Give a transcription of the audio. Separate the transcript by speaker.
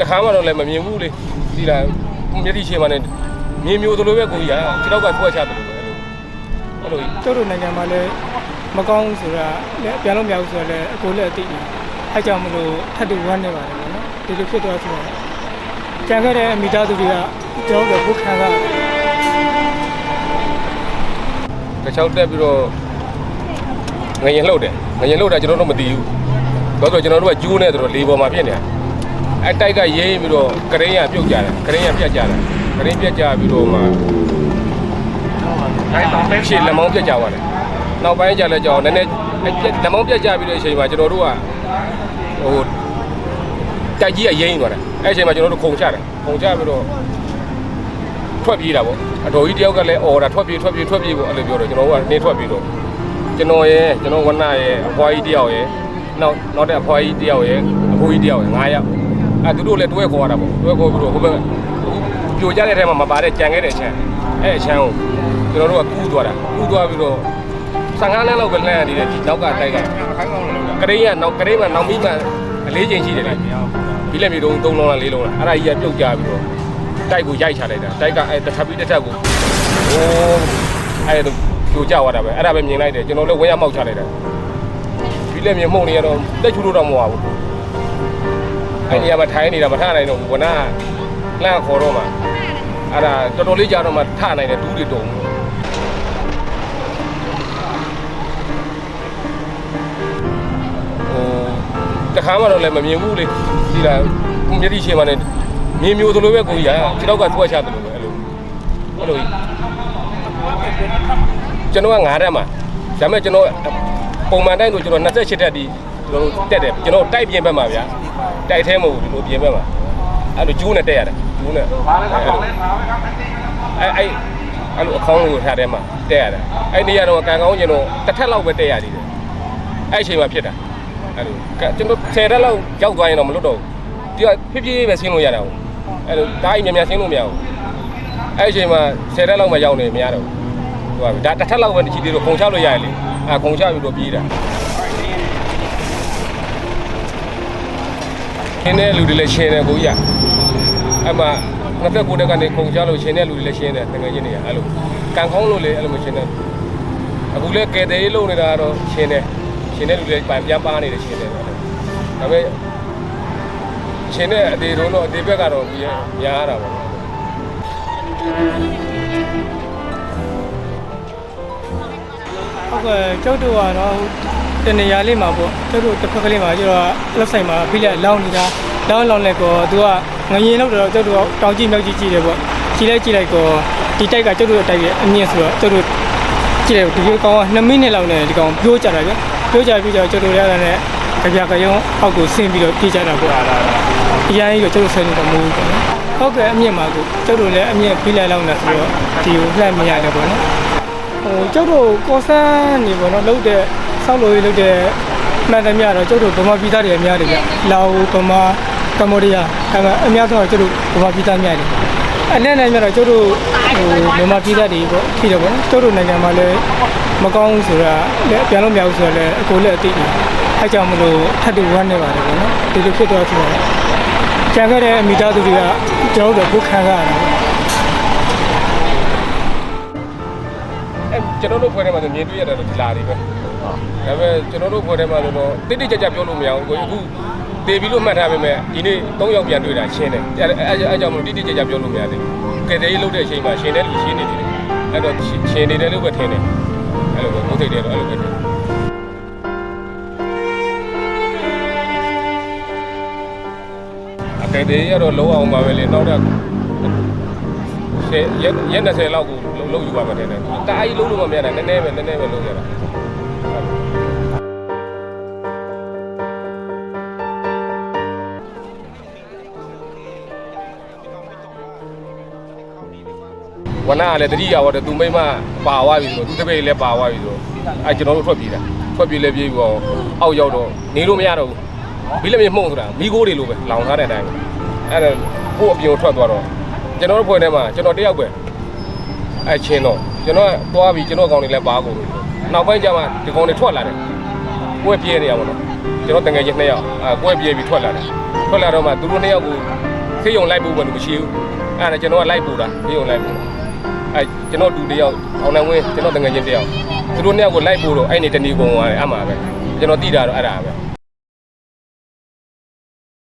Speaker 1: တခါမှတော့လည်းမမြင်ဘူးလေဒီလားမျက်တိချေမှနဲ့မြင်မျိုးသလိုပဲကိုကြီးကခြေတော့ကဆွဲချတယ်လို့ပဲအဲ့လိုအဲ့လို
Speaker 2: ကျုပ်တို့နိုင်ငံမှာလည်းမကောင်းဘူးဆိုတာလည်းပြန်လို့မရဘူးဆိုတာလည်းအကိုလည်းအသိတယ်အဲကြောင့်မလို့ထပ်တူဝမ်းနေပါတယ်ပေါ့နော်ဒီလိုဖြစ်သွားဆိုတော့ကြံခဲ့တဲ့မိသားစုတွေကကျွန်တော်တို့ဘုခံရတယ်
Speaker 1: တစ်ချောက်တက်ပြီးတော့ငရင်လှုပ်တယ်ငရင်လှုပ်တာကျွန်တော်တို့မသိဘူးဘာလို့လဲကျွန်တော်တို့ကကျိုးနေတယ်တော့လေပေါ်မှာဖြစ်နေတာ အဲတိုက်ကရေးပြီးတော့ကရင်းရပြုတ်ကြတယ်ကရင်းရပြတ်ကြတယ်ကရင်းပြတ်ကြပြီးတော့မှရှေ့လက်မောင်းပြတ်ကြသွားတယ်နောက်ပိုင်းကျလဲကြောင်နည်းနည်းလက်မောင်းပြတ်ကြပြီးတဲ့အချိန်မှာကျွန်တော်တို့ကဟိုတိုက်ကြီးကရိမ့်သွားတယ်အဲအချိန်မှာကျွန်တော်တို့ခုံချတယ်ခုံချပြီးတော့ထွက်ပြေးတာပေါ့အတော်ကြီးတယောက်ကလည်းအော်တာထွက်ပြေးထွက်ပြေးထွက်ပြေးပေါ့အဲ့လိုပြောတော့ကျွန်တော်ကနေထွက်ပြေးတော့ကျွန်တော်ရဲ့ကျွန်တော်ဝနရဲ့အဖွားကြီးတယောက်ရဲ့နောက်နောက်တဲ့အဖွားကြီးတယောက်ရဲ့အဖိုးကြီးတယောက်ရဲ့9ယောက် အဲသူတို့လည်းတွဲခေါ်ရတာပေါ့တွဲခေါ်ပြီးတော့ဟိုဘက်ပြိုကျတဲ့ထဲမှာမပါတဲ့ကြံခဲ့တဲ့အချမ်းအဲ့အချမ်းကိုကျွန်တော်တို့ကကူးသွားတာကူးသွားပြီးတော့15လမ်းလောက်ပဲလှမ်းရနေတယ်ဒီနောက်ကတိုက်ကကရိန်းကနောက်ကရိန်းမှာနောက်မိမှအလေးချိန်ရှိတယ်လေဘီလက်မြေတုံး3လုံးလား4လုံးလားအဲ့ဒါကြီးကပြုတ်ကြပြီးတော့တိုက်ကိုရိုက်ချလိုက်တာတိုက်ကအဲတစ်ထပ်ပြီးတစ်ထပ်ကိုဟိုအဲဒါကြိုကြသွားတာပဲအဲ့ဒါပဲမြင်လိုက်တယ်ကျွန်တော်လည်းဝင်းရမောက်ချလိုက်တာဒီလက်မြင်မှုန်နေရတော့တက်ချူလို့တော့မဟုတ်ဘူး အဲ့ဒီကမှထိုင်းနေတာမထနိုင်တော့ဘူးကနာလန့်ခေါ်တော့မှအဲ့ဒါတော်တော်လေးကြာတော့မှထနိုင်တယ်ဒူးတွေတုံဟိုတခါမှတော့လည်းမမြင်ဘူးလေဒီလားမျက်တိရှင်းမှနဲ့မြင်မျိုးသလိုပဲကိုကြီးကခြေတော့ကဆွဲချတယ်လို့ပဲအဲ့လိုအဲ့လိုကျွန်တော်က9တက်မှာဒါပေမဲ့ကျွန်တော်ပုံမှန်တိုင်းဆိုကျွန်တော်28တက်ဒီကျွန်တော်တက်တယ်ကျွန်တော်တိုက်ပြင်ဘက်မှာဗျာ တိုက်ထဲမဟုတ်ဘူးဒီလိုပြင်ဘက်မှာအဲ့လိုကျူးနဲ့တက်ရတယ်ကျူးနဲ့အဲ့အဲ့အဲ့လိုအခေါင်းလိုထားတဲ့မှာတက်ရတယ်အဲ့နေရာတော့ကံကောင်းကျွန်တော်တစ်ထက်လောက်ပဲတက်ရသေးတယ်အဲ့အချိန်မှာဖြစ်တာအဲ့လိုကျွန်တော်10တက်လောက်ရောက်သွားရင်တော့မလွတ်တော့ဘူးဒီကဖြည်းဖြည်းပဲဆင်းလို့ရတာဟုတ်အဲ့လိုဓာတ်ကြီးမြန်မြန်ဆင်းလို့မရဘူးအဲ့ဒီအချိန်မှာ10တက်လောက်မှရောက်နေမရတော့ဘူးဟိုကဒါတစ်ထက်လောက်ပဲတစ်ချီသေးတော့ခုံချလို့ရရလေအာခုံချပြီးတော့ပြေးတာ ရှင်းတဲ့လူတွေလည်းရှင်းတယ်ကိုကြီးကအဲ့မှာ29တက်ကနေခုံချလို့ရှင်းတဲ့လူတွေလည်းရှင်းတယ်တကယ်ချင်းတွေကအဲ့လိုကန်ကောင်းလို့လေအဲ့လိုမရှင်းတဲ့အခုလည်းကဲတဲ့ရေးလုံနေတာတော့ရှင်းတယ်ရှင်းတဲ့လူတွေပြန်ပါနေတယ်ရှင်းတယ်ဒါပေမဲ့ရှင်တဲ့အသေးတုံးတော့အသေးဘက်ကတော့ပြန်ညားတာပေါ့
Speaker 2: ဟုတ်ကဲ့ကျုပ်တို့ကတော့ တနေရာလေးမှာပေါ့ကျုပ်တို့တစ်ဖက်ကလေးမှာကျတော့လက်ဆိုင်မှာဖိလက်လောင်းနေတာလောင်းလောင်းလဲကောသူကငရင်လောက်တော့ကျုပ်တို့တောင်ကြည့်မြောက်ကြည့်ကြည့်တယ်ပေါ့ကြည့်လိုက်ကြည့်လိုက်ကောဒီတိုက်ကကျုပ်တို့တိုက်ရဲ့အမြင့်ဆိုတော့ကျုပ်တို့ကြည့်တယ်ဒီကောင်က2မိနစ်လောက်နဲ့ဒီကောင်ပြိုးကြတာဗျပြိုးကြပြီးတော့ကျုပ်တို့ရတာနဲ့ကြပြကရုံအောက်ကိုဆင်းပြီးတော့ပြေးကြတာပေါ့အရင်ကြီးတော့ကျုပ်တို့ဆင်းနေတာမဟုတ်ဘူးပေါ့နော်ဟုတ်ကဲ့အမြင့်မှာကိုကျုပ်တို့လည်းအမြင့်ဖိလက်လောင်းနေဆိုတော့ဒီကိုလှမ်းမရတယ်ပေါ့နော်ဟိုကျုပ်တို့ကော်ဆန်းနေပေါ့နော်လုပ်တဲ့ ဆောက်လို့ရေးလုပ်တဲ့မှန်တယ်များတော့ကျုပ်တို့ဗမာပြည်သားတွေအများတယ်ဗျလာအိုဗမာကမ္ဘောဒီးယားအဲမှာအများဆုံးကျုပ်တို့ဗမာပြည်သားများတယ်အဲ့နဲ့နဲ့များတော့ကျုပ်တို့ဟိုဗမာပြည်သားတွေပေါ့ဖြစ်တယ်ပေါ့နော်ကျုပ်တို့နိုင်ငံမှာလည်းမကောင်းဘူးဆိုတာလည်းပြန်လို့မရဘူးဆိုတာလည်းအကိုလည်းအသိတယ်အဲကြောင့်မလို့ထပ်တူဝမ်းနေပါတယ်ပေါ့နော်ဒီလိုဖြစ်သွားဆိုတော့ကြံခဲ့တဲ့မိသားစုတွေကကျွန်တော်တို့ဘုခံရတာပေါ့
Speaker 1: အဲကျွန်တော်တို့ဖွဲ့ထဲမှာဆိုမြင်တွေ့ရတာတော့ဒီလာတွေပဲ ဒါပေမဲ့ကျွန်တော်တို့ဖွဲ့ထဲမှာဆိုတော့တိတိကျကျပြောလို့မရဘူးကိုအခုတေပြီးလို့မှတ်ထားပေမဲ့ဒီနေ့၃ယောက်ပြန်တွေ့တာရှင်းတယ်အဲအဲအဲကြောင့်မလို့တိတိကျကျပြောလို့မရသေးဘူးကဲတဲ့လုပ်တဲ့အချိန်မှာရှင်းတဲ့လူရှင်းနေတယ်အဲ့တော့ရှင်းနေတယ်လို့ပဲထင်တယ်အဲ့လိုပဲကိုယ်သိတယ်တော့အဲ့လိုပဲထင်တယ်အကယ်တည်းရတော့လုံးအောင်ပါပဲလေနောက်တော့ရှယ်ရက်ရက်20လောက်ကိုလုံးလုံးယူပါမယ်တဲ့။တားကြီးလုံးလို့မမြင်တာနည်းနည်းပဲနည်းနည်းပဲလုံးရတာ။ ဝနာကလည်းတတိယဝတ်သူမိမပါသွားပြီဆိုတော့သူတပည့်လည်းပါသွားပြီဆိုတော့အဲကျွန်တော်တို့ထွက်ပြေးတာထွက်ပြေးလည်းပြေးပြီးတော့အောက်ရောက်တော့နေလို့မရတော့ဘူးဘီလည်းမြေမှုန့်ဆိုတာမိโก้တွေလိုပဲလောင်ထားတဲ့အတိုင်းအဲ့ဒါကို့အပြင်ထွက်သွားတော့ကျွန်တော်တို့ဖွဲ့ထဲမှာကျွန်တော်တယောက်ပဲအဲချင်းတော့ကျွန်တော်ကသွားပြီးကျွန်တော်ကောင်တွေလည်းပါကုန်ပြီ နောက်ပိုင်းကျမှဒီကောင်တွေထွက်လာတယ်ကိုယ်ပြေးနေရပါတော့ကျွန်တော်တငယ်ချင်းနှစ်ယောက်အဲကိုယ်ပြေးပြီးထွက်လာတယ်ထွက်လာတော့မှသူတို့နှစ်ယောက်ကိုခေးုံလိုက်ပို့မှလို့မရှိဘူးအဲ့ဒါကျွန်တော်ကလိုက်ပို့တာခေးုံလိုက်ပို့အဲ့ကျွန်တော်တူတယောက်အောင်နိုင်ဝင်းကျွန်တော်တငယ်ချင်းတယောက်သူတို့နှစ်ယောက်ကိုလိုက်ပို့တော့အဲ့နေတဏီကုံသွားတယ်အမှားပဲကျွန်တော်တိတာတော့အဲ့ဒါပဲ